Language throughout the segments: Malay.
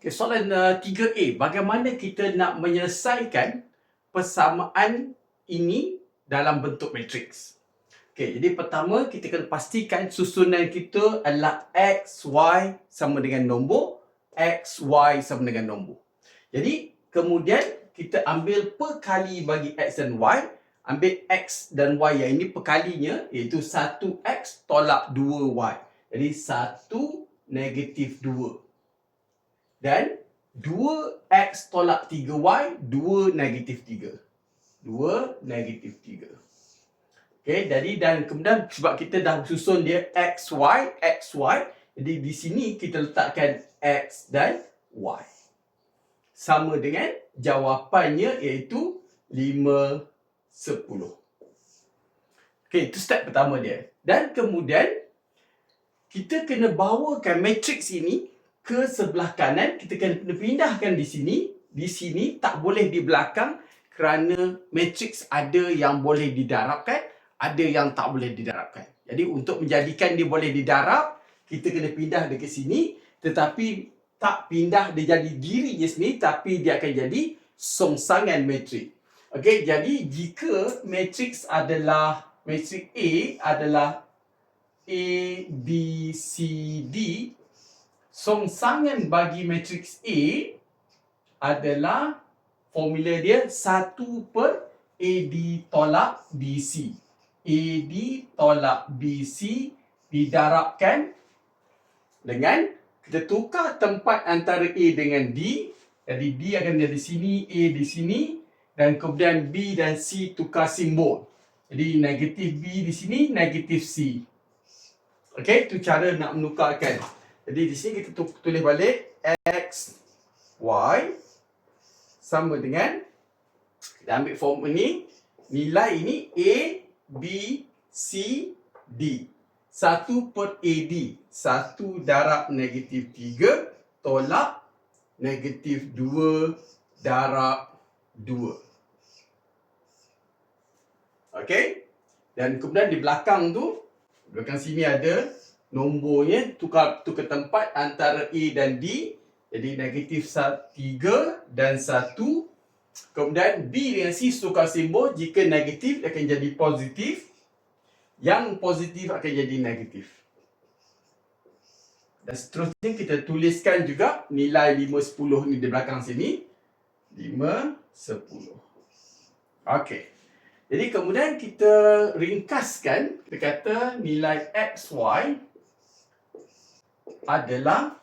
Okay, soalan uh, 3A. Bagaimana kita nak menyelesaikan persamaan ini dalam bentuk matriks? Okay, jadi pertama kita kena pastikan susunan kita adalah X, Y sama dengan nombor. X, Y sama dengan nombor. Jadi kemudian kita ambil perkali bagi X dan Y. Ambil X dan Y yang ini perkalinya iaitu 1X tolak 2Y. Jadi 1 negatif 2 dan 2x tolak 3y 2 negatif 3 2 negatif 3 Okay, jadi dan kemudian sebab kita dah susun dia x, y, x, y jadi di sini kita letakkan x dan y. Sama dengan jawapannya iaitu 5, 10 Okay, itu step pertama dia. Dan kemudian kita kena bawakan matrix ini ke sebelah kanan kita kena pindahkan di sini di sini tak boleh di belakang kerana matrix ada yang boleh didarabkan ada yang tak boleh didarabkan. Jadi untuk menjadikan dia boleh didarab kita kena pindah dia ke sini tetapi tak pindah dia jadi diri je sini tapi dia akan jadi songsangan matrix. Okey jadi jika matrix adalah matrix A adalah A B C D songsangan bagi matriks A adalah formula dia 1 per AD tolak BC. AD tolak BC didarabkan dengan kita tukar tempat antara A dengan D. Jadi D akan jadi sini, A di sini dan kemudian B dan C tukar simbol. Jadi negatif B di sini, negatif C. Okey, itu cara nak menukarkan. Jadi di sini kita tulis balik x y sama dengan kita ambil form ini nilai ini a b c d. 1 per AD 1 darab negatif 3 tolak negatif 2 darab 2 Okey? Dan kemudian di belakang tu belakang sini ada nombornya tukar tukar tempat antara A dan D jadi negatif 3 dan 1 kemudian B dengan C tukar simbol. Jika negatif akan jadi positif. Yang positif akan jadi negatif. Dan seterusnya kita tuliskan juga nilai 5, 10 ni di belakang sini. 5, 10 Okey. Jadi kemudian kita ringkaskan. Kita kata nilai x, y adalah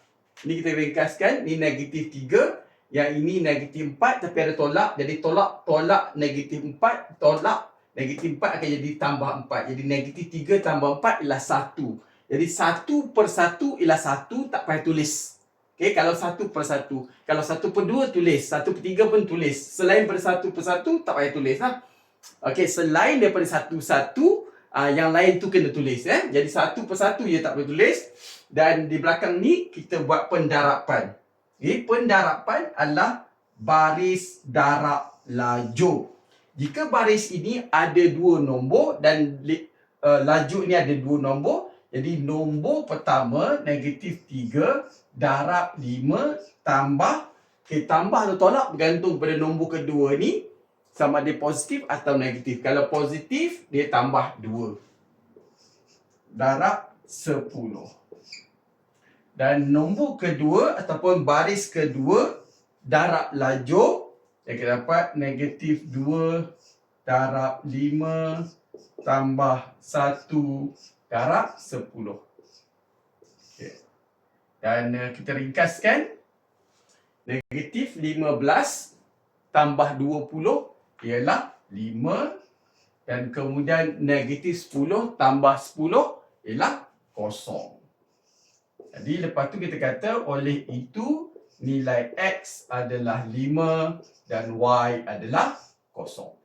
ni kita ringkaskan ni negatif 3 yang ini negatif 4 tapi ada tolak jadi tolak tolak negatif 4 tolak negatif 4 akan jadi tambah 4 jadi negatif 3 tambah 4 ialah 1 jadi 1 per 1 ialah 1 tak payah tulis. Okay, kalau 1 per 1 kalau 1 per 2 tulis. 1 per 3 pun tulis. Selain daripada 1 per 1 tak payah tulis ha? Okay, selain daripada 1 1 uh, yang lain tu kena tulis eh? jadi 1 per 1 je tak boleh tulis dan di belakang ni kita buat pendarapan. Okay, pendarapan adalah baris darab laju. Jika baris ini ada dua nombor dan uh, laju ini ada dua nombor, jadi nombor pertama negatif 3 darab 5 tambah okay, tambah atau tolak bergantung pada nombor kedua ni sama ada positif atau negatif. Kalau positif dia tambah 2 darab 10. Dan nombor kedua ataupun baris kedua darab laju yang kita dapat negatif 2 darab 5 tambah 1 darab 10. Okay. Dan uh, kita ringkaskan negatif 15 tambah 20 ialah 5 dan kemudian negatif 10 tambah 10 ialah kosong. Jadi lepas tu kita kata oleh itu nilai X adalah 5 dan Y adalah kosong.